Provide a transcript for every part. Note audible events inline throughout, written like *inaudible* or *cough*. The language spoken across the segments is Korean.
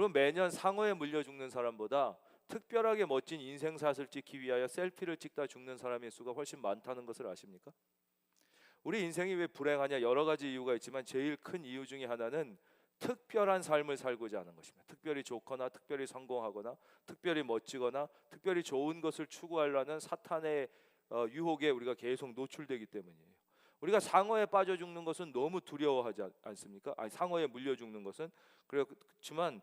여러분 매년 상어에 물려 죽는 사람보다 특별하게 멋진 인생샷을 찍기 위하여 셀피를 찍다 죽는 사람의 수가 훨씬 많다는 것을 아십니까? 우리 인생이 왜 불행하냐 여러 가지 이유가 있지만 제일 큰 이유 중에 하나는 특별한 삶을 살고자 하는 것입니다. 특별히 좋거나 특별히 성공하거나 특별히 멋지거나 특별히 좋은 것을 추구하려는 사탄의 어, 유혹에 우리가 계속 노출되기 때문이에요. 우리가 상어에 빠져 죽는 것은 너무 두려워하지 않- 않습니까? 아니 상어에 물려 죽는 것은 그렇지만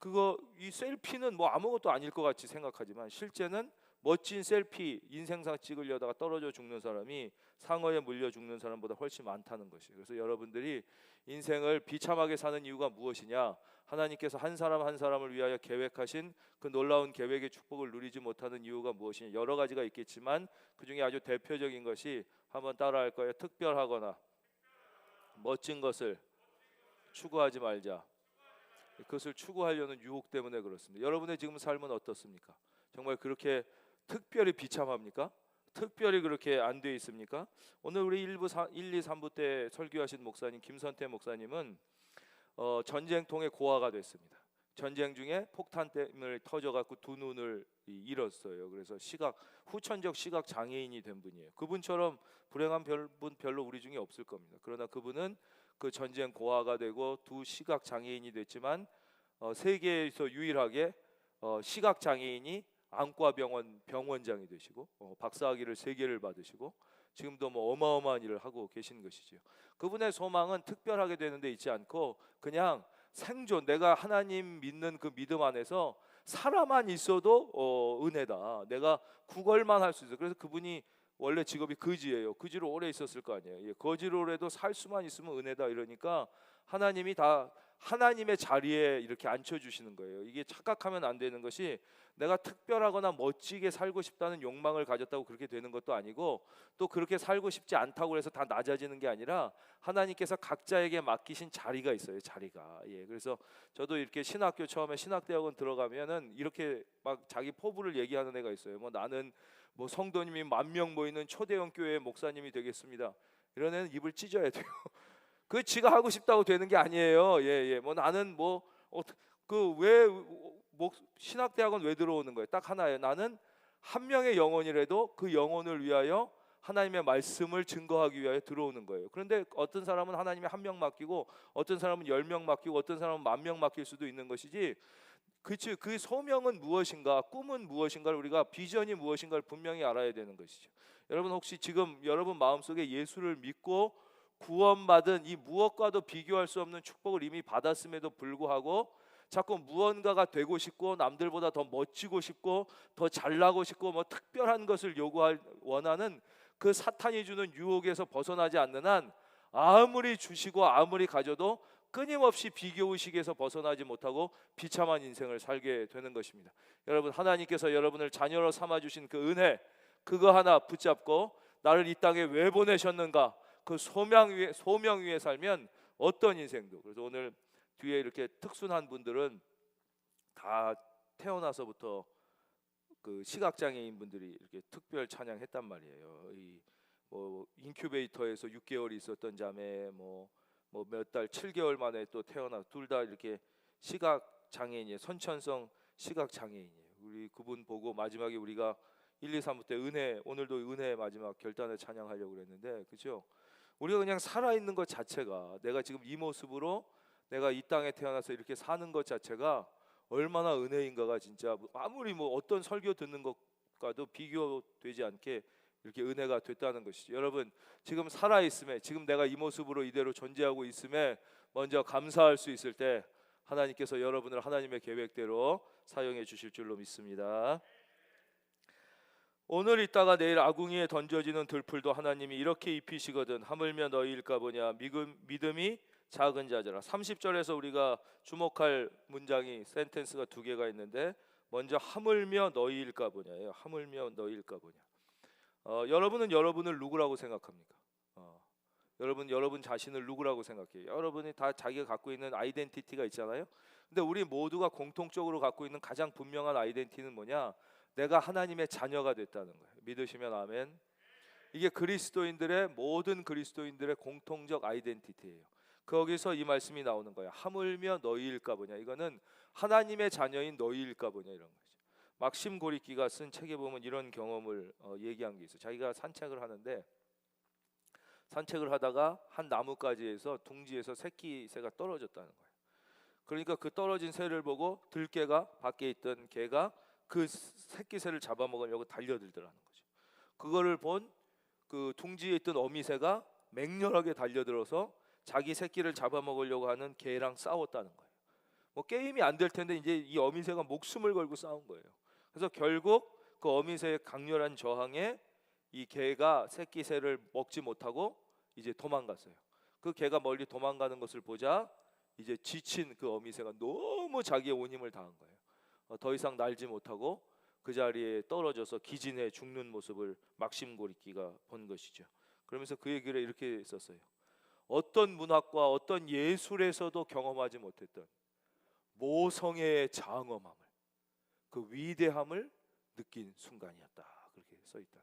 그거 이 셀피는 뭐 아무것도 아닐 것 같이 생각하지만 실제는 멋진 셀피 인생사 찍으려다가 떨어져 죽는 사람이 상어에 물려 죽는 사람보다 훨씬 많다는 것이에요. 그래서 여러분들이 인생을 비참하게 사는 이유가 무엇이냐? 하나님께서 한 사람 한 사람을 위하여 계획하신 그 놀라운 계획의 축복을 누리지 못하는 이유가 무엇이냐? 여러 가지가 있겠지만 그 중에 아주 대표적인 것이 한번 따라할 거예요. 특별하거나 멋진 것을 추구하지 말자. 그것을 추구하려는 유혹 때문에 그렇습니다. 여러분의 지금 삶은 어떻습니까? 정말 그렇게 특별히 비참합니까? 특별히 그렇게 안 돼 있습니까? 오늘 우리 1부 4, 1, 2, 3부 때 설교하신 목사님 김선태 목사님은 어, 전쟁통에 고아가 됐습니다. 전쟁 중에 폭탄 때문에 터져 갖고 두 눈을 이- 잃었어요. 그래서 시각 후천적 시각 장애인이 된 분이에요. 그분처럼 불행한 별- 분 별로 우리 중에 없을 겁니다. 그러나 그분은 그 전쟁 고아가 되고 두 시각 장애인이 됐지만 어, 세계에서 유일하게 어, 시각 장애인이 안과 병원 병원장이 되시고 어, 박사학위를 세 개를 받으시고 지금도 뭐 어마어마한 일을 하고 계신 것이지요. 그분의 소망은 특별하게 되는 데 있지 않고 그냥 생존 내가 하나님 믿는 그 믿음 안에서 살아만 있어도 어, 은혜다. 내가 구걸만 할 수 있어. 그래서 그분이 원래 직업이 거지예요. 거지로 오래 있었을 거 아니에요. 예, 거지로라도 살 수만 있으면 은혜다 이러니까 하나님이 다 하나님의 자리에 이렇게 앉혀 주시는 거예요. 이게 착각하면 안 되는 것이 내가 특별하거나 멋지게 살고 싶다는 욕망을 가졌다고 그렇게 되는 것도 아니고 또 그렇게 살고 싶지 않다고 해서 다 낮아지는 게 아니라 하나님께서 각자에게 맡기신 자리가 있어요. 자리가. 예. 그래서 저도 이렇게 신학교 처음에 신학대학원 들어가면은 이렇게 막 자기 포부를 얘기하는 애가 있어요. 뭐 나는 뭐 성도님이 만 명 모이는 초대형 교회 목사님이 되겠습니다. 이런 애는 입을 찢어야 돼요. *laughs* 그 지가 하고 싶다고 되는 게 아니에요. 예, 예. 뭐 나는 뭐 그왜 신학대학원 왜 들어오는 거예요? 딱 하나예요. 나는 한 명의 영혼이라도 그 영혼을 위하여 하나님의 말씀을 증거하기 위하여 들어오는 거예요. 그런데 어떤 사람은 하나님의 한 명 맡기고 어떤 사람은 열 명 맡기고 어떤 사람은 만 명 맡길 수도 있는 것이지 그치 그 소명은 무엇인가 꿈은 무엇인가를 우리가 비전이 무엇인가를 분명히 알아야 되는 것이죠. 여러분 혹시 지금 여러분 마음속에 예수를 믿고 구원받은 이 무엇과도 비교할 수 없는 축복을 이미 받았음에도 불구하고 자꾸 무언가가 되고 싶고 남들보다 더 멋지고 싶고 더 잘나고 싶고 뭐 특별한 것을 요구할 원하는 그 사탄이 주는 유혹에서 벗어나지 않는 한 아무리 주시고 아무리 가져도 끊임없이 비교 의식에서 벗어나지 못하고 비참한 인생을 살게 되는 것입니다. 여러분 하나님께서 여러분을 자녀로 삼아 주신 그 은혜 그거 하나 붙잡고 나를 이 땅에 왜 보내셨는가 그 소명 위에 소명 위에 살면 어떤 인생도 그래서 오늘 뒤에 이렇게 특순한 분들은 다 태어나서부터 그 시각 장애인 분들이 이렇게 특별 찬양했단 말이에요. 이 뭐 인큐베이터에서 6개월 있었던 자매 뭐 뭐 몇 달 7개월 만에 또 태어나 둘 다 이렇게 시각 장애인이에요. 선천성 시각 장애인이에요. 우리 그분 보고 마지막에 우리가 1, 2, 3부 때 은혜 오늘도 은혜 마지막 결단을 찬양하려고 그랬는데 그죠? 우리가 그냥 살아 있는 것 자체가 내가 지금 이 모습으로 내가 이 땅에 태어나서 이렇게 사는 것 자체가 얼마나 은혜인가가 진짜 아무리 뭐 어떤 설교 듣는 것과도 비교되지 않게 이렇게 은혜가 됐다는 것이죠. 여러분 지금 살아 있음에 지금 내가 이 모습으로 이대로 존재하고 있음에 먼저 감사할 수 있을 때 하나님께서 여러분을 하나님의 계획대로 사용해 주실 줄로 믿습니다. 오늘 있다가 내일 아궁이에 던져지는 들풀도 하나님이 이렇게 입히시거든 하물며 너희일까 보냐 믿음, 믿음이 작은 자들아 30절에서 우리가 주목할 문장이 센텐스가 두 개가 있는데 먼저 하물며 너희일까 보냐예요 하물며 너희일까 보냐 어, 여러분은 여러분을 누구라고 생각합니까? 어, 여러분 여러분 자신을 누구라고 생각해요? 여러분이 다 자기가 갖고 있는 아이덴티티가 있잖아요. 근데 우리 모두가 공통적으로 갖고 있는 가장 분명한 아이덴티티는 뭐냐? 내가 하나님의 자녀가 됐다는 거예요. 믿으시면 아멘. 이게 그리스도인들의 모든 그리스도인들의 공통적 아이덴티티예요. 거기서 이 말씀이 나오는 거예요. 하물며 너희일까 보냐. 이거는 하나님의 자녀인 너희일까 보냐 이런 거죠. 막심 고리끼가 쓴 책에 보면 이런 경험을 어, 얘기한 게 있어요. 자기가 산책을 하는데 산책을 하다가 한 나뭇가지에서 둥지에서 새끼 새가 떨어졌다는 거예요. 그러니까 그 떨어진 새를 보고 들개가 밖에 있던 개가 그 새끼 새를 잡아먹으려고 달려들더라는 거죠. 그거를 본 그 둥지에 있던 어미새가 맹렬하게 달려들어서 자기 새끼를 잡아먹으려고 하는 개랑 싸웠다는 거예요. 뭐 게임이 안 될 텐데 이제 이 어미새가 목숨을 걸고 싸운 거예요. 그래서 결국 그 어미새의 강렬한 저항에 이 개가 새끼 새를 먹지 못하고 이제 도망갔어요. 그 개가 멀리 도망가는 것을 보자 이제 지친 그 어미새가 너무 자기의 온 힘을 다한 거예요. 어, 더 이상 날지 못하고 그 자리에 떨어져서 기진해 죽는 모습을 막심고리끼가 본 것이죠. 그러면서 그 얘기를 이렇게 썼어요. 어떤 문학과 어떤 예술에서도 경험하지 못했던 모성애의 장엄함을 그 위대함을 느낀 순간이었다. 그렇게 써 있다.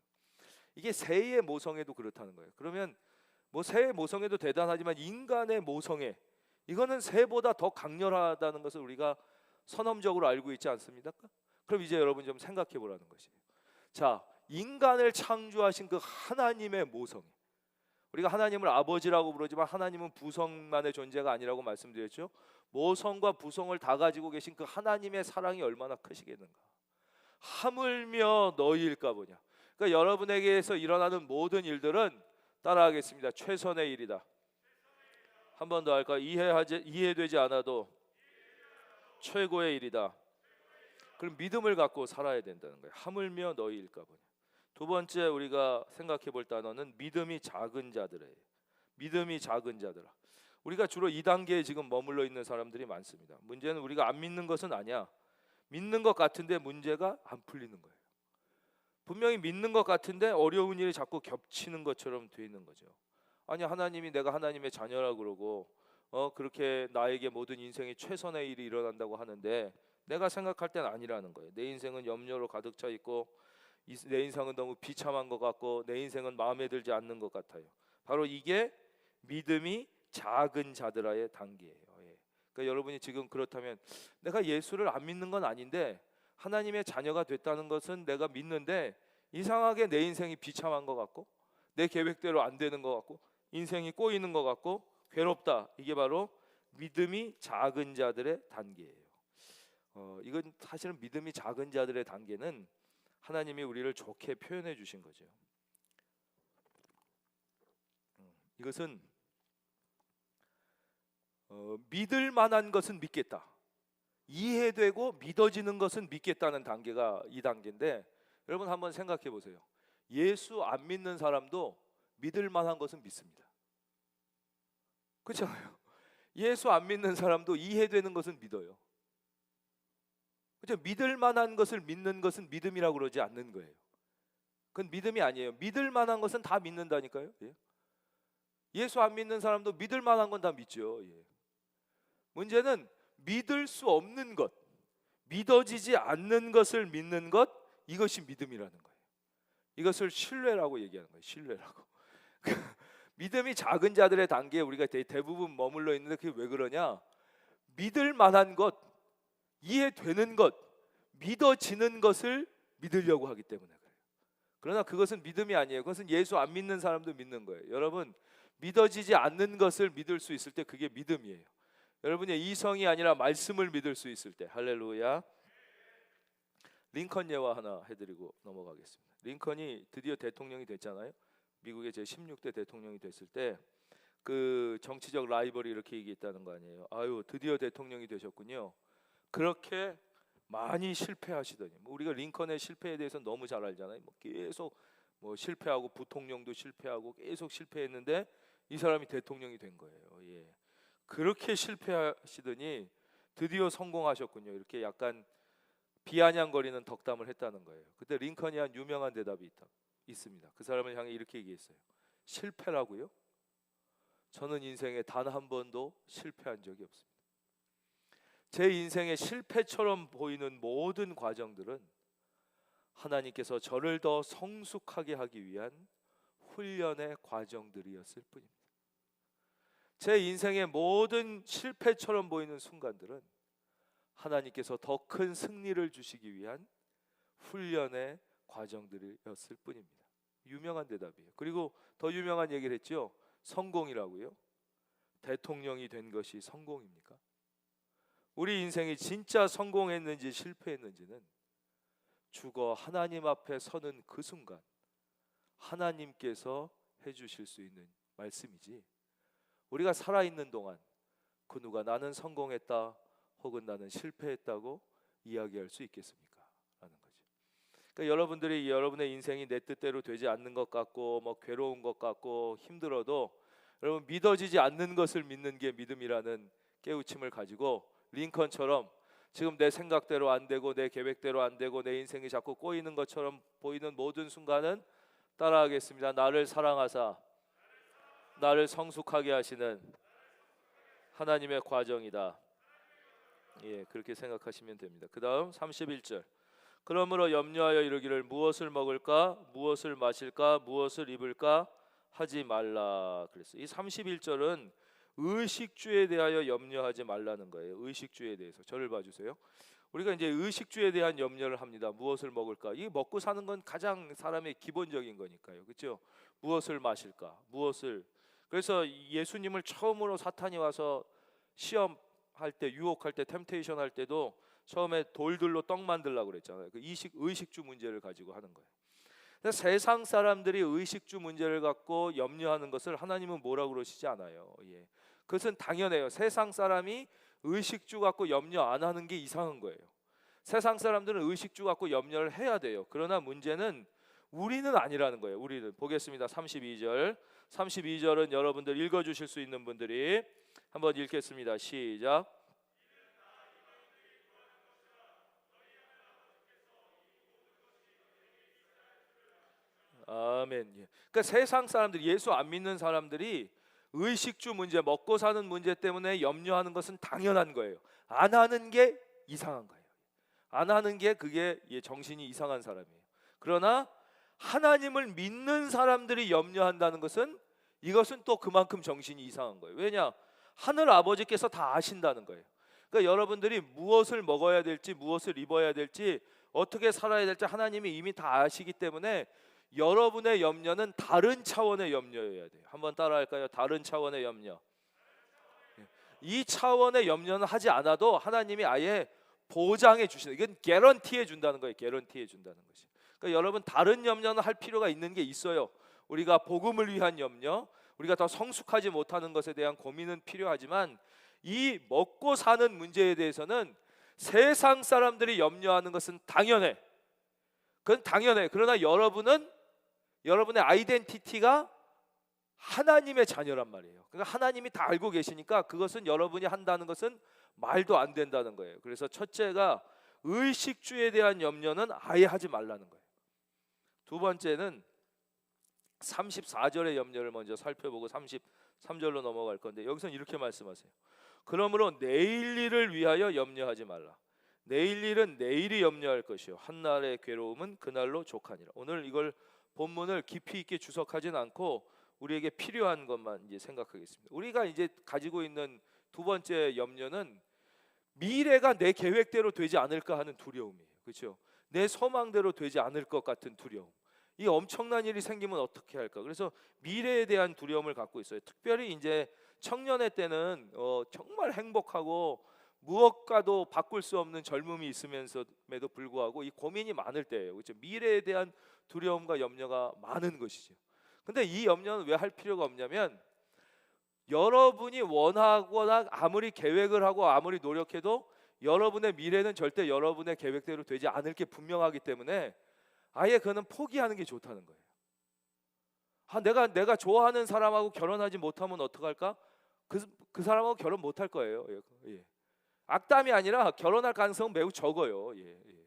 이게 새의 모성애도 그렇다는 거예요. 그러면 뭐 새의 모성애도 대단하지만 인간의 모성애 이거는 새보다 더 강렬하다는 것을 우리가 선험적으로 알고 있지 않습니까? 그럼 이제 여러분 좀 생각해 보라는 것이에요. 자, 인간을 창조하신 그 하나님의 모성애. 우리가 하나님을 아버지라고 부르지만 하나님은 부성만의 존재가 아니라고 말씀드렸죠. 모성과 부성을 다 가지고 계신 그 하나님의 사랑이 얼마나 크시겠는가. 하물며 너희일까 보냐. 그러니까 여러분에게서 일어나는 모든 일들은 따라하겠습니다. 최선의 일이다. 한 번 더 할까? 이해하지 이해되지 않아도 최고의 일이다. 그럼 믿음을 갖고 살아야 된다는 거예요. 하물며 너희일까 보냐. 두 번째 우리가 생각해 볼 단어는 믿음이 작은 자들이에요. 믿음이 작은 자들아. 우리가 주로 이 단계에 지금 머물러 있는 사람들이 많습니다. 문제는 우리가 안 믿는 것은 아니야. 믿는 것 같은데 문제가 안 풀리는 거예요. 분명히 믿는 것 같은데 어려운 일이 자꾸 겹치는 것처럼 돼 있는 거죠. 아니 하나님이 내가 하나님의 자녀라 그러고 어 그렇게 나에게 모든 인생의 최선의 일이 일어난다고 하는데 내가 생각할 땐 아니라는 거예요. 내 인생은 염려로 가득 차 있고 이- 내 인생은 너무 비참한 것 같고 내 인생은 마음에 들지 않는 것 같아요. 바로 이게 믿음이 작은 자들아의 단계예요. 예. 그러니까 여러분이 지금 그렇다면 내가 예수를 안 믿는 건 아닌데 하나님의 자녀가 됐다는 것은 내가 믿는데 이상하게 내 인생이 비참한 것 같고 내 계획대로 안 되는 것 같고 인생이 꼬이는 것 같고 괴롭다. 이게 바로 믿음이 작은 자들의 단계예요. 어, 이건 사실은 믿음이 작은 자들의 단계는 하나님이 우리를 좋게 표현해 주신 거죠. 음, 이것은 어, 믿을 만한 것은 믿겠다. 이해되고 믿어지는 것은 믿겠다는 단계가 이 단계인데 여러분 한번 생각해 보세요. 예수 안 믿는 사람도 믿을 만한 것은 믿습니다. 그렇잖아요. 예수 안 믿는 사람도 이해되는 것은 믿어요. 그렇죠? 믿을 만한 것을 믿는 것은 믿음이라고 그러지 않는 거예요. 그건 믿음이 아니에요. 믿을 만한 것은 다 믿는다니까요. 예. 예수 안 믿는 사람도 믿을 만한 건 다 믿죠. 예. 문제는 믿을 수 없는 것, 믿어지지 않는 것을 믿는 것, 이것이 믿음이라는 거예요. 이것을 신뢰라고 얘기하는 거예요. 신뢰라고. *laughs* 믿음이 작은 자들의 단계에 우리가 대, 대부분 머물러 있는데 그게 왜 그러냐? 믿을 만한 것, 이해되는 것, 믿어지는 것을 믿으려고 하기 때문에 그래요. 그러나 그것은 믿음이 아니에요. 그것은 예수 안 믿는 사람도 믿는 거예요. 여러분 믿어지지 않는 것을 믿을 수 있을 때 그게 믿음이에요. 여러분의 이성이 아니라 말씀을 믿을 수 있을 때 할렐루야. 링컨 예화 하나 해드리고 넘어가겠습니다. 링컨이 드디어 대통령이 됐잖아요. 미국의 제 16대 대통령이 됐을 때 그 정치적 라이벌이 이렇게 얘기했다는 거 아니에요. 아유 드디어 대통령이 되셨군요. 그렇게 많이 실패하시더니 뭐 우리가 링컨의 실패에 대해서 너무 잘 알잖아요. 뭐 계속 뭐 실패하고 부통령도 실패하고 계속 실패했는데 이 사람이 대통령이 된 거예요. 예. 그렇게 실패하시더니 드디어 성공하셨군요. 이렇게 약간 비아냥거리는 덕담을 했다는 거예요. 그때 링컨이 한 유명한 대답이 있다. 있습니다. 그 사람을 향해 이렇게 얘기했어요. 실패라고요? 저는 인생에 단 한 번도 실패한 적이 없습니다. 제 인생의 실패처럼 보이는 모든 과정들은 하나님께서 저를 더 성숙하게 하기 위한 훈련의 과정들이었을 뿐입니다. 제 인생의 모든 실패처럼 보이는 순간들은 하나님께서 더 큰 승리를 주시기 위한 훈련의 과정들이었을 뿐입니다. 유명한 대답이에요. 그리고 더 유명한 얘기를 했죠. 성공이라고요. 대통령이 된 것이 성공입니까? 우리 인생이 진짜 성공했는지 실패했는지는 죽어 하나님 앞에 서는 그 순간 하나님께서 해주실 수 있는 말씀이지 우리가 살아있는 동안 그 누가 나는 성공했다 혹은 나는 실패했다고 이야기할 수 있겠습니까? 라는 거죠. 그러니까 여러분들이 여러분의 인생이 내 뜻대로 되지 않는 것 같고 뭐 괴로운 것 같고 힘들어도 여러분 믿어지지 않는 것을 믿는 게 믿음이라는 깨우침을 가지고 링컨처럼 지금 내 생각대로 안 되고 내 계획대로 안 되고 내 인생이 자꾸 꼬이는 것처럼 보이는 모든 순간은 따라하겠습니다. 나를 사랑하사 나를 성숙하게 하시는 하나님의 과정이다. 예, 그렇게 생각하시면 됩니다. 그다음 31절. 그러므로 염려하여 이르기를 무엇을 먹을까 무엇을 마실까 무엇을 입을까 하지 말라 그랬어요. 이 31절은 의식주에 대하여 염려하지 말라는 거예요. 의식주에 대해서 저를 봐 주세요. 우리가 이제 의식주에 대한 염려를 합니다. 무엇을 먹을까? 이 먹고 사는 건 가장 사람의 기본적인 거니까요. 그렇죠? 무엇을 마실까? 무엇을 그래서 예수님을 처음으로 사탄이 와서 시험할 때 유혹할 때 템테이션 할 때도 처음에 돌들로 떡 만들라고 그랬잖아요. 그 의식 의식주 문제를 가지고 하는 거예요. 세상 사람들이 의식주 문제를 갖고 염려하는 것을 하나님은 뭐라고 그러시지 않아요. 예. 그것은 당연해요. 세상 사람이 의식주 갖고 염려 안 하는 게 이상한 거예요. 세상 사람들은 의식주 갖고 염려를 해야 돼요. 그러나 문제는 우리는 아니라는 거예요. 우리는 보겠습니다. 32절. 32절은 여러분들 읽어 주실 수 있는 분들이 한번 읽겠습니다. 시작. 아멘. 예. 그러니까 세상 사람들 예수 안 믿는 사람들이 의식주 문제, 먹고 사는 문제 때문에 염려하는 것은 당연한 거예요. 안 하는 게 이상한 거예요. 안 하는 게 그게 예, 정신이 이상한 사람이에요. 그러나 하나님을 믿는 사람들이 염려한다는 것은 이것은 또 그만큼 정신이 이상한 거예요. 왜냐? 하늘 아버지께서 다 아신다는 거예요. 그러니까 여러분들이 무엇을 먹어야 될지, 무엇을 입어야 될지, 어떻게 살아야 될지 하나님이 이미 다 아시기 때문에 여러분의 염려는 다른 차원의 염려여야 돼요. 한번 따라할까요? 다른 차원의 염려. 이 차원의 염려는 하지 않아도 하나님이 아예 보장해 주시는 이건 개런티해 준다는 거예요. 개런티해 준다는 것이. 그러니까 여러분 다른 염려는 할 필요가 있는 게 있어요. 우리가 복음을 위한 염려, 우리가 더 성숙하지 못하는 것에 대한 고민은 필요하지만 이 먹고 사는 문제에 대해서는 세상 사람들이 염려하는 것은 당연해. 그건 당연해. 그러나 여러분은 여러분의 아이덴티티가 하나님의 자녀란 말이에요. 그러니까 하나님이 다 알고 계시니까 그것은 여러분이 한다는 것은 말도 안 된다는 거예요. 그래서 첫째가 의식주에 대한 염려는 아예 하지 말라는 거예요. 두 번째는 34절의 염려를 먼저 살펴보고 33절로 넘어갈 건데 여기서는 이렇게 말씀하세요. 그러므로 내일 일을 위하여 염려하지 말라. 내일 일은 내일이 염려할 것이요 한 날의 괴로움은 그날로 족하니라. 오늘 이걸 본문을 깊이 있게 주석하진 않고 우리에게 필요한 것만 이제 생각하겠습니다. 우리가 이제 가지고 있는 두 번째 염려는 미래가 내 계획대로 되지 않을까 하는 두려움이에요. 그렇죠? 내 소망대로 되지 않을 것 같은 두려움. 이 엄청난 일이 생기면 어떻게 할까? 그래서 미래에 대한 두려움을 갖고 있어요. 특별히 이제 청년의 때는 어, 정말 행복하고 무엇과도 바꿀 수 없는 젊음이 있으면서에도 불구하고 이 고민이 많을 때예요. 그렇죠? 미래에 대한 두려움과 염려가 많은 것이죠. 근데 이 염려는 왜 할 필요가 없냐면 여러분이 원하거나 아무리 계획을 하고 아무리 노력해도 여러분의 미래는 절대 여러분의 계획대로 되지 않을 게 분명하기 때문에 아예 그는 포기하는 게 좋다는 거예요. 아, 내가 내가 좋아하는 사람하고 결혼하지 못하면 어떡할까? 그, 그 사람하고 결혼 못할 거예요. 예, 예. 악담이 아니라 결혼할 가능성은 매우 적어요. 예, 예.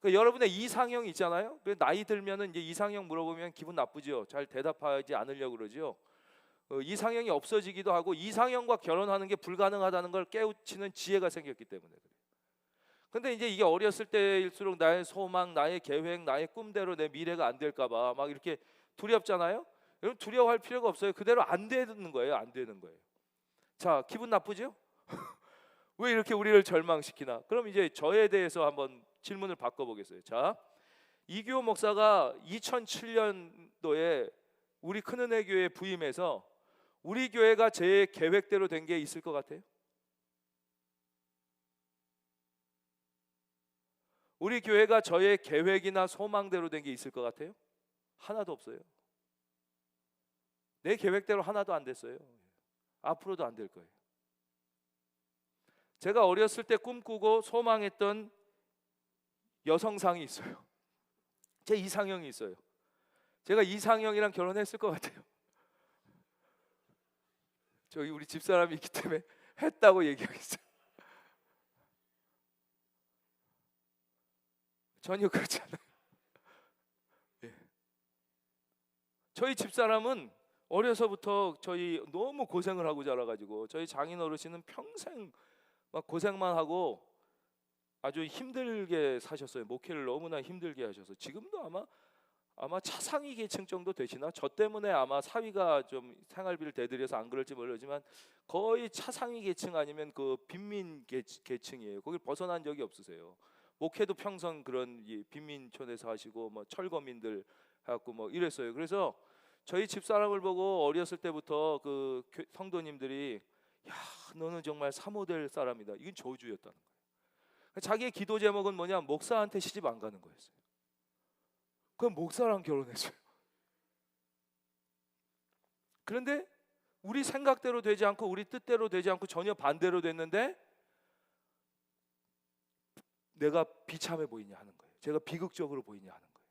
그 여러분의 이상형 있잖아요. 그 나이 들면은 이제 이상형 물어보면 기분 나쁘죠. 잘 대답하지 않으려고 그러죠. 어, 이상형이 없어지기도 하고 이상형과 결혼하는 게 불가능하다는 걸 깨우치는 지혜가 생겼기 때문에 그래요. 근데 이제 이게 어렸을 때일수록 나의 소망, 나의 계획, 나의 꿈대로 내 미래가 안 될까봐 막 이렇게 두렵잖아요. 여러분 두려워할 필요가 없어요. 그대로 안 되는 거예요. 안 되는 거예요. 자, 기분 나쁘죠? *laughs* 왜 이렇게 우리를 절망시키나? 그럼 이제 저에 대해서 한번 질문을 바꿔보겠어요. 자, 이규호 목사가 2007년도에 우리 큰은혜 교회 부임해서 우리 교회가 제 계획대로 된 게 있을 것 같아요? 우리 교회가 저의 계획이나 소망대로 된 게 있을 것 같아요? 하나도 없어요. 내 계획대로 하나도 안 됐어요. 앞으로도 안 될 거예요. 제가 어렸을 때 꿈꾸고 소망했던 여성상이 있어요. *laughs* 제 이상형이 있어요. 제가 이상형이랑 결혼했을 것 같아요. *laughs* 저기 우리 집사람이 있기 때문에 *laughs* 했다고 얘기하겠어요. 전혀 그렇지 않아요. 예. 저희 집사람은 어려서부터 저희 너무 고생을 하고 자라가지고 저희 장인 어르신은 평생 막 고생만 하고 아주 힘들게 사셨어요. 목회를 너무나 힘들게 하셔서 지금도 아마 아마 차상위 계층 정도 되시나 저 때문에 아마 사위가 좀 생활비를 대드려서 안 그럴지 모르지만 거의 차상위 계층 아니면 그 빈민 계, 계층이에요. 거길 벗어난 적이 없으세요. 목회도 평생 그런 이 빈민촌에서 하시고 뭐 철거민들 해갖고 뭐 이랬어요. 그래서 저희 집사람을 보고 어렸을 때부터 그 교- 성도님들이 야 너는 정말 사모될 사람이다. 이건 저주였다는 거예요. 자기의 기도 제목은 뭐냐 목사한테 시집 안 가는 거였어요. 그럼 목사랑 결혼했어요. 그런데 우리 생각대로 되지 않고 우리 뜻대로 되지 않고 전혀 반대로 됐는데 내가 비참해 보이냐 하는 거예요. 제가 비극적으로 보이냐 하는 거예요.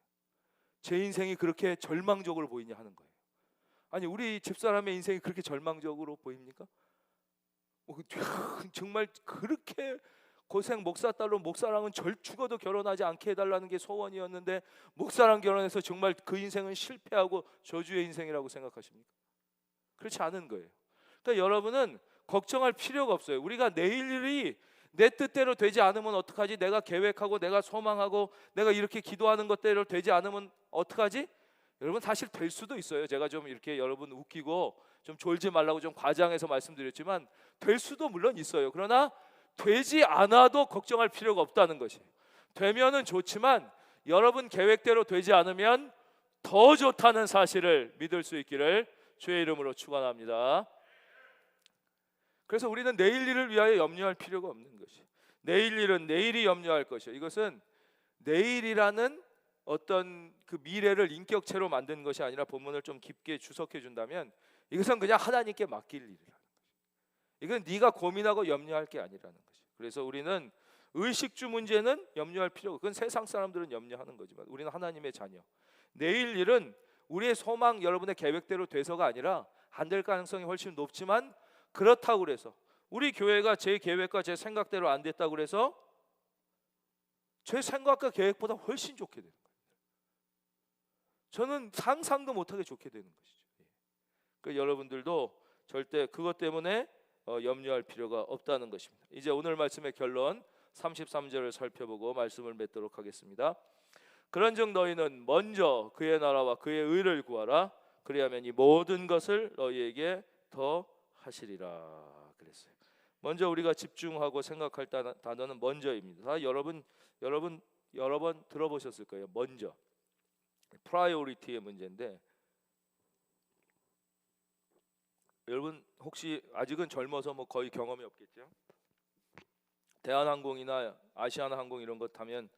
제 인생이 그렇게 절망적으로 보이냐 하는 거예요. 아니 우리 집사람의 인생이 그렇게 절망적으로 보입니까? 어, 그 *laughs* 정말 그렇게 고생 목사 딸로 목사랑은 절 죽어도 결혼하지 않게 해달라는 게 소원이었는데 목사랑 결혼해서 정말 그 인생은 실패하고 저주의 인생이라고 생각하십니까? 그렇지 않은 거예요. 그러니까 여러분은 걱정할 필요가 없어요. 우리가 내일 일이 내 뜻대로 되지 않으면 어떡하지? 내가 계획하고 내가 소망하고 내가 이렇게 기도하는 것대로 되지 않으면 어떡하지? 여러분 사실 될 수도 있어요. 제가 좀 이렇게 여러분 웃기고 좀 졸지 말라고 좀 과장해서 말씀드렸지만 될 수도 물론 있어요. 그러나 되지 않아도 걱정할 필요가 없다는 것이. 되면은 좋지만 여러분 계획대로 되지 않으면 더 좋다는 사실을 믿을 수 있기를 주의 이름으로 축원합니다. 그래서 우리는 내일 일을 위하여 염려할 필요가 없는 것이. 내일 일은 내일이 염려할 것이요. 이것은 내일이라는 어떤 그 미래를 인격체로 만든 것이 아니라 본문을 좀 깊게 주석해 준다면 이것은 그냥 하나님께 맡길 일이라는 것이. 이건 네가 고민하고 염려할 게 아니라는 것이. 그래서 우리는 의식주 문제는 염려할 필요가 그건 세상 사람들은 염려하는 거지만 우리는 하나님의 자녀. 내일 일은 우리의 소망 여러분의 계획대로 돼서가 아니라 안 될 가능성이 훨씬 높지만 그렇다고 그래서 우리 교회가 제 계획과 제 생각대로 안 됐다고 그래서 제 생각과 계획보다 훨씬 좋게 되는 거예요. 저는 상상도 못하게 좋게 되는 것이죠. 예. 그 여러분들도 절대 그것 때문에 어, 염려할 필요가 없다는 것입니다. 이제 오늘 말씀의 결론 33절을 살펴보고 말씀을 맺도록 하겠습니다. 그런즉 너희는 먼저 그의 나라와 그의 의를 구하라. 그리하면 이 모든 것을 너희에게 더 하시리라 그랬어요. 먼저 우리가 집중하고 생각할 단- 단어는 먼저입니다. 다 여러분 여러분 여러 번 들어보셨을 거예요. 먼저 프라이오리티의 문제인데 여러분 혹시 아직은 젊어서 뭐 거의 경험이 없겠죠? 대한항공이나 아시아나항공 이런 거 타면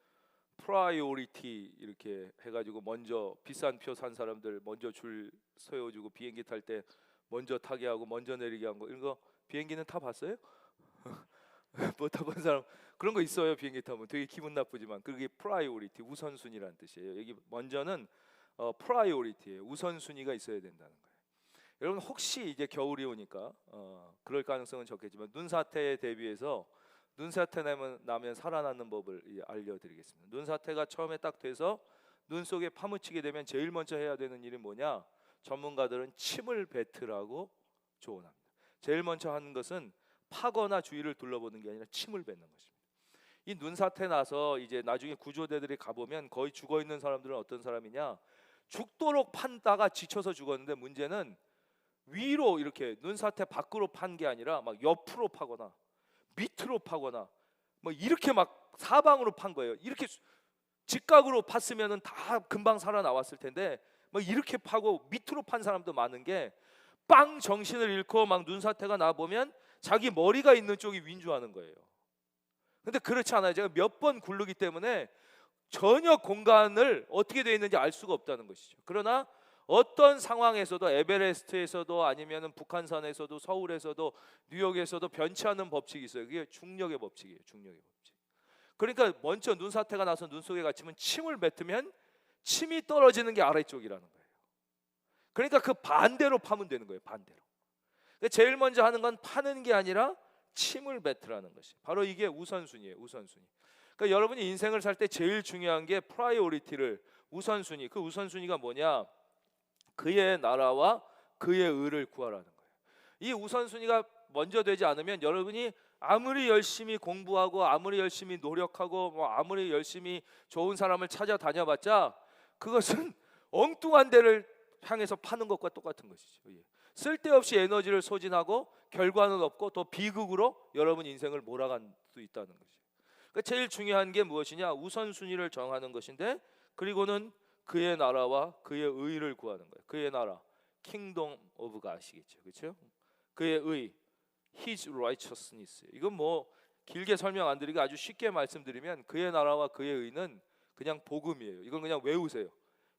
프라이오리티 이렇게 해가지고 먼저 비싼 표 산 사람들 먼저 줄 세워주고 비행기 탈 때 먼저 타게 하고 먼저 내리게 한 거. 이런 거 비행기는 타 봤어요? *laughs* 못 타본 사람 그런 거 있어요 비행기 타면. 되게 기분 나쁘지만. 그게 프라이오리티 우선순위라는 뜻이에요. 여기 먼저는 어, 프라이오리티예요. 우선순위가 있어야 된다는 거예요. 여러분 혹시 이제 겨울이 오니까 어, 그럴 가능성은 적겠지만 눈사태에 대비해서 눈사태 나면, 나면 살아나는 법을 이 알려드리겠습니다. 눈사태가 처음에 딱 돼서 눈 속에 파묻히게 되면 제일 먼저 해야 되는 일이 뭐냐 전문가들은 침을 뱉으라고 조언합니다 제일 먼저 하는 것은 파거나 주위를 둘러보는 게 아니라 침을 뱉는 것입니다. 이 눈사태 나서 이제 나중에 구조대들이 가보면 거의 죽어 있는 사람들은 어떤 사람이냐? 죽도록 판다가 지쳐서 죽었는데 문제는 위로 이렇게 눈사태 밖으로 판 게 아니라 막 옆으로 파거나 밑으로 파거나 뭐 이렇게 막 사방으로 판 거예요. 이렇게 수- 직각으로 팠으면은 다 금방 살아 나왔을 텐데 막 이렇게 파고 밑으로 판 사람도 많은 게 빵 정신을 잃고 막 눈사태가 나 보면 자기 머리가 있는 쪽이 윈주하는 거예요. 근데 그렇지 않아요. 제가 몇 번 굴르기 때문에 전혀 공간을 어떻게 되어 있는지 알 수가 없다는 것이죠. 그러나 어떤 상황에서도 에베레스트에서도 아니면은 북한산에서도 서울에서도 뉴욕에서도 변치 않는 법칙이 있어요. 그게 중력의 법칙이에요. 중력의 법칙. 그러니까 먼저 눈 사태가 나서 눈 속에 갇히면 침을 뱉으면 침이 떨어지는 게 아래쪽이라는 거예요. 그러니까 그 반대로 파면 되는 거예요. 반대로. 제일 먼저 하는 건 파는 게 아니라 침을 뱉으라는 것이. 바로 이게 우선순위예요. 우선순위. 그러니까 여러분이 인생을 살 때 제일 중요한 게 프라이오리티를 우선순위. 그 우선순위가 뭐냐? 그의 나라와 그의 의를 구하라는 거예요. 이 우선순위가 먼저 되지 않으면 여러분이 아무리 열심히 공부하고 아무리 열심히 노력하고 뭐 아무리 열심히 좋은 사람을 찾아다녀봤자 그것은 *laughs* 엉뚱한 데를 향해서 파는 것과 똑같은 것이죠. 예. 쓸데없이 에너지를 소진하고 결과는 없고 또 비극으로 여러분 인생을 몰아갈 수 있다는 거죠. 그러니까 제일 중요한 게 무엇이냐? 우선순위를 정하는 것인데 그리고는 그의 나라와 그의 의를 구하는 거예요. 그의 나라, 킹덤 오브가 아시겠죠, 그렇죠? 그의 의, His righteousness. 이건 뭐 길게 설명 안 드리고 아주 쉽게 말씀드리면 그의 나라와 그의 의는 그냥 복음이에요. 이건 그냥 외우세요.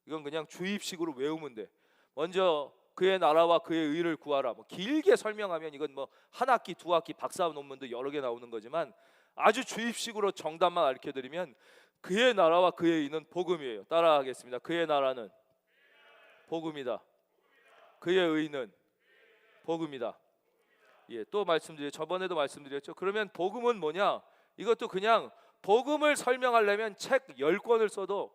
이건 그냥 주입식으로 외우면 돼. 먼저 그의 나라와 그의 의를 구하라. 뭐 길게 설명하면 이건 뭐 한 학기, 두 학기 박사 논문도 여러 개 나오는 거지만 아주 주입식으로 정답만 알려 드리면 그의 나라와 그의 의는 복음이에요. 따라하겠습니다. 그의 나라는 복음이다. 그의 의는 복음이다. 예, 또 말씀드려 저번에도 말씀드렸죠. 그러면 복음은 뭐냐? 이것도 그냥 복음을 설명하려면 책 10권을 써도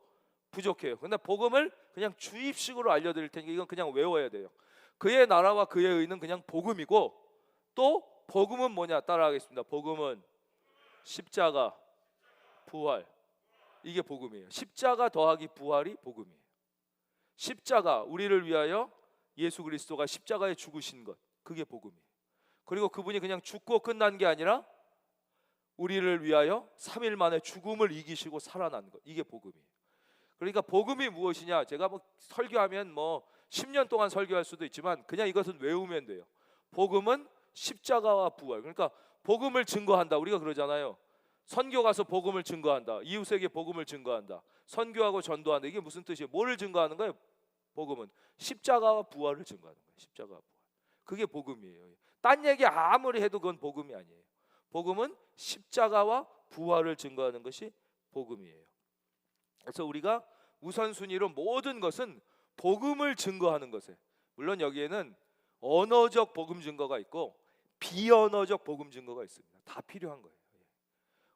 부족해요. 근데 복음을 그냥 주입식으로 알려 드릴 테니까 이건 그냥 외워야 돼요. 그의 나라와 그의 의는 그냥 복음이고 또 복음은 뭐냐? 따라하겠습니다. 복음은 십자가 부활 이게 복음이에요. 십자가 더하기 부활이 복음이에요. 십자가 우리를 위하여 예수 그리스도가 십자가에 죽으신 것 그게 복음이에요. 그리고 그분이 그냥 죽고 끝난 게 아니라 우리를 위하여 3일 만에 죽음을 이기시고 살아난 것 이게 복음이에요. 그러니까 복음이 무엇이냐? 제가 뭐 설교하면 뭐 10년 동안 설교할 수도 있지만 그냥 이것은 외우면 돼요. 복음은 십자가와 부활. 그러니까 복음을 증거한다. 우리가 그러잖아요. 선교 가서 복음을 증거한다. 이웃에게 복음을 증거한다. 선교하고 전도한다. 이게 무슨 뜻이에요? 뭐를 증거하는 거예요? 복음은 십자가와 부활을 증거하는 거예요. 십자가와 부활. 그게 복음이에요. 딴 얘기 아무리 해도 그건 복음이 아니에요. 복음은 십자가와 부활을 증거하는 것이 복음이에요. 그래서 우리가 우선순위로 모든 것은 복음을 증거하는 것에 물론 여기에는 언어적 복음 증거가 있고 비언어적 복음 증거가 있습니다. 다 필요한 거예요. 예.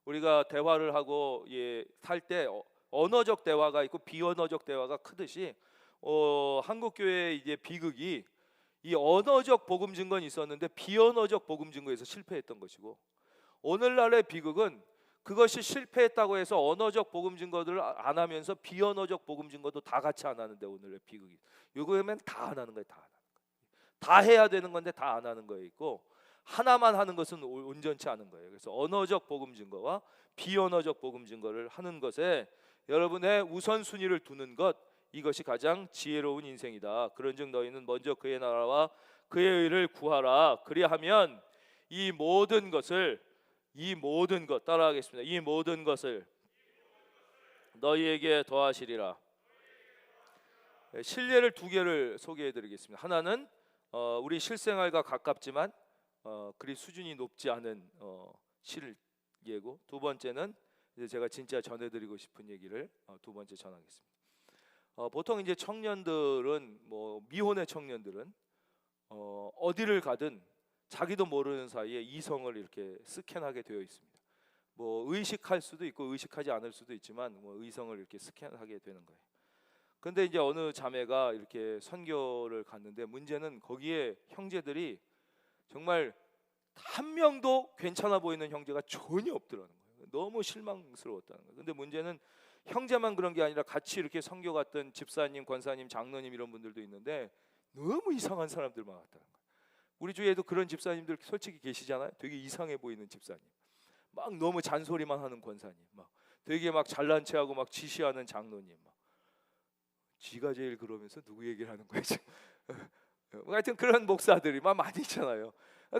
우리가 대화를 하고 예, 살때 언어적 대화가 있고 비언어적 대화가 크듯이 어, 한국 교회 이제 비극이 이 언어적 복음 증거는 있었는데 비언어적 복음 증거에서 실패했던 것이고 오늘날의 비극은 그것이 실패했다고 해서 언어적 복음 증거들을 안 하면서 비언어적 복음 증거도 다 같이 안 하는데 오늘의 비극이. 요거면 다 안 하는 거예요 다 안 하는 거예요. 다 해야 되는 건데 다 안 하는 거에 있고. 하나만 하는 것은 오- 온전치 않은 거예요. 그래서 언어적 복음 증거와 비언어적 복음 증거를 하는 것에 여러분의 우선순위를 두는 것 이것이 가장 지혜로운 인생이다. 그런즉 너희는 먼저 그의 나라와 그의 의를 구하라. 그리하면 이 모든 것을 이 모든 것 따라하겠습니다. 이 모든 것을 너희에게 더하시리라. 네, 실례를 두 개를 소개해드리겠습니다. 하나는 어, 우리 실생활과 가깝지만 어, 그리 수준이 높지 않은 어, 실예고 두 번째는 이제 제가 진짜 전해드리고 싶은 얘기를 어, 두 번째 전하겠습니다. 어, 보통 이제 청년들은 뭐 미혼의 청년들은 어, 어디를 가든 자기도 모르는 사이에 이성을 이렇게 스캔하게 되어 있습니다. 뭐 의식할 수도 있고 의식하지 않을 수도 있지만 뭐 의성을 이렇게 스캔하게 되는 거예요. 근데 이제 어느 자매가 이렇게 선교를 갔는데 문제는 거기에 형제들이 정말 한 명도 괜찮아 보이는 형제가 전혀 없더라는 거예요. 너무 실망스러웠다는 거예요. 근데 문제는 형제만 그런 게 아니라 같이 이렇게 선교 갔던 집사님, 권사님, 장로님 이런 분들도 있는데 너무 이상한 사람들 많았다는 거예요. 우리 주위에도 그런 집사님들 솔직히 계시잖아요. 되게 이상해 보이는 집사님. 막 너무 잔소리만 하는 권사님, 막 되게 막 잘난 체하고 막 지시하는 장로님, 막 지가 제일 그러면서 누구 얘기를 하는 거야 지금? *laughs* 뭐 하여튼 그런 목사들이 막 많이 있잖아요.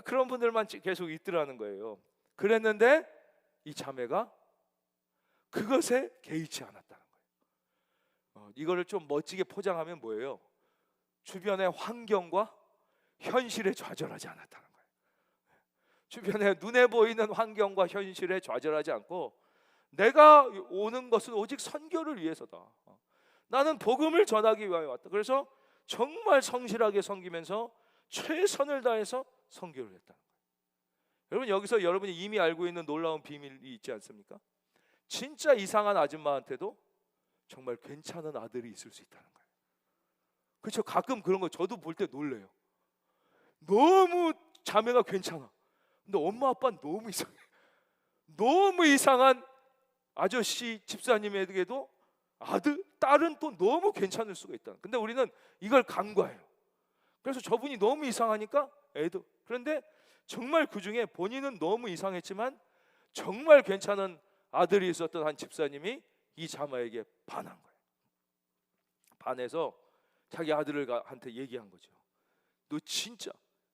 그런 분들만 계속 있더라는 거예요. 그랬는데 이 자매가 그것에 개의치 않았다는 거예요. 어, 이거를 좀 멋지게 포장하면 뭐예요? 주변의 환경과 현실에 좌절하지 않았다는 거예요. 주변에 눈에 보이는 환경과 현실에 좌절하지 않고 내가 오는 것은 오직 선교를 위해서다. 어, 나는 복음을 전하기 위하여 왔다. 그래서 정말 성실하게 섬기면서 최선을 다해서 선교를 거예요. 여러분 여기서 여러분이 이미 알고 있는 놀라운 비밀이 있지 않습니까? 진짜 이상한 아줌마한테도 정말 괜찮은 아들이 있을 수 있다는 거예요. 그렇죠? 가끔 그런 거 저도 볼 때 놀래요. 너무 자매가 괜찮아. 근데 엄마 아빠는 너무 이상해. 너무 이상한 아저씨 집사님에게도 아들, 딸은 또 너무 괜찮을 수가 있다. 근데 우리는 이걸 간과해요. 그래서 저분이 너무 이상하니까 애도 그런데 정말 그 중에 본인은 너무 이상했지만 정말 괜찮은 아들이 있었던 한 집사님이 이 자마에게 반한 거예요. 반해서 자기 아들을한테 얘기한 거죠. 너 진짜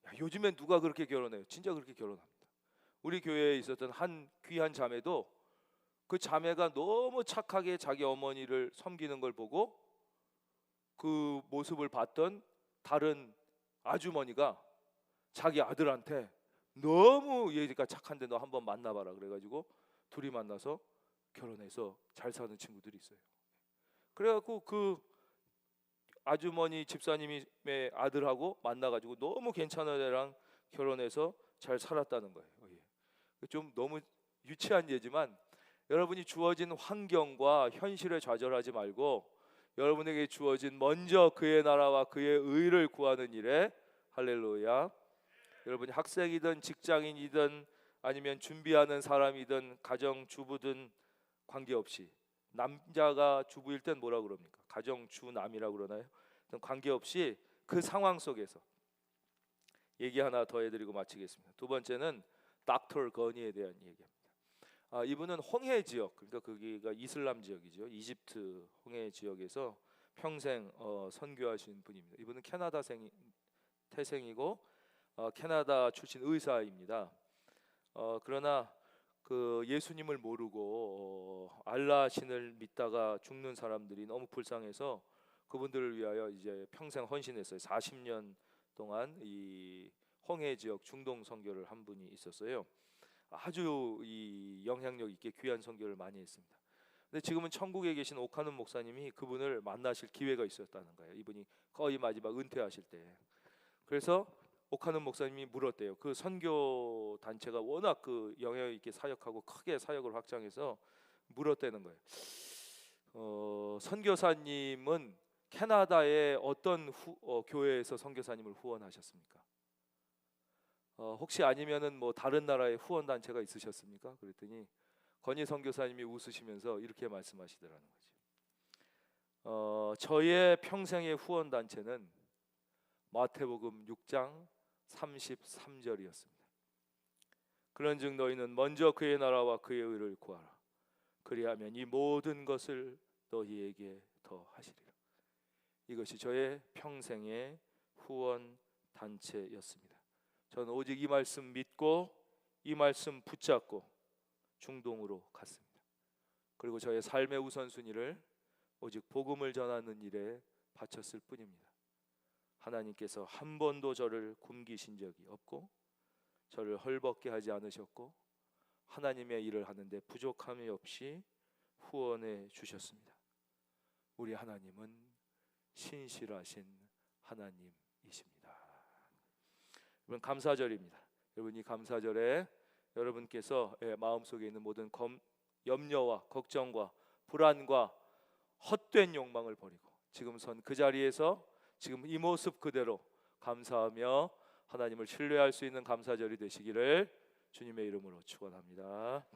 야, 요즘엔 누가 그렇게 결혼해요? 진짜 그렇게 결혼합니다. 우리 교회에 있었던 한 귀한 자매도 그 자매가 너무 착하게 자기 어머니를 섬기는 걸 보고 그 모습을 봤던 다른 아주머니가 자기 아들한테 너무 얘가 착한데 너 한번 만나봐라 그래가지고 둘이 만나서 결혼해서 잘 사는 친구들이 있어요. 그래갖고 그 아주머니 집사님의 아들하고 만나가지고 너무 괜찮은 애랑 결혼해서 잘 살았다는 거예요. 예. 좀 너무 유치한 예지만 여러분이 주어진 환경과 현실에 좌절하지 말고 여러분에게 주어진 먼저 그의 나라와 그의 의를 구하는 일에 할렐루야. 여러분이 학생이든 직장인이든 아니면 준비하는 사람이든 가정 주부든 관계없이 남자가 주부일 땐 뭐라 그럽니까? 가정 주남이라 그러나요? 관계없이 그 상황 속에서 얘기 하나 더 해드리고 마치겠습니다. 두 번째는 닥터 거니에 대한 얘기입니다. 아, 이분은 홍해 지역, 그러니까 거기가 이슬람 지역이죠. 이집트 홍해 지역에서 평생 어, 선교하신 분입니다. 이분은 캐나다생 태생이고 어, 캐나다 출신 의사입니다. 어, 그러나 그 예수님을 모르고 어, 알라 신을 믿다가 죽는 사람들이 너무 불쌍해서 그분들을 위하여 이제 평생 헌신했어요. 40년 동안 이 홍해 지역 중동 선교를 한 분이 있었어요. 아주 이 영향력 있게 귀한 선교를 많이 했습니다. 근데 지금은 천국에 계신 오카는 목사님이 그분을 만나실 기회가 있었다는 거예요. 이분이 거의 마지막 은퇴하실 때. 그래서 오카는 목사님이 물었대요. 그 선교 단체가 워낙 그 영향 있게 사역하고 크게 사역을 확장해서 물었다는 거예요. 어, 선교사님은 캐나다의 어떤 후, 어, 교회에서 선교사님을 후원하셨습니까? 어, 혹시 아니면은 뭐 다른 나라의 후원 단체가 있으셨습니까? 그랬더니 건희 선교사님이 웃으시면서 이렇게 말씀하시더라는 거죠. 어, 저의 평생의 후원 단체는 마태복음 6장 33절이었습니다. 그런즉 너희는 먼저 그의 나라와 그의 의를 구하라. 그리하면 이 모든 것을 너희에게 더 하시리라. 이것이 저의 평생의 후원 단체였습니다. 저는 오직 이 말씀 믿고 이 말씀 붙잡고 중동으로 갔습니다. 그리고 저의 삶의 우선순위를 오직 복음을 전하는 일에 바쳤을 뿐입니다. 하나님께서 한 번도 저를 굶기신 적이 없고 저를 헐벗게 하지 않으셨고 하나님의 일을 하는데 부족함이 없이 후원해 주셨습니다. 우리 하나님은 신실하신 하나님이십니다. 여러분 감사절입니다. 여러분 이 감사절에 여러분께서 예, 마음속에 있는 모든 검, 염려와 걱정과 불안과 헛된 욕망을 버리고 지금 선 그 자리에서 지금 이 모습 그대로 감사하며 하나님을 신뢰할 수 있는 감사절이 되시기를 주님의 이름으로 축원합니다.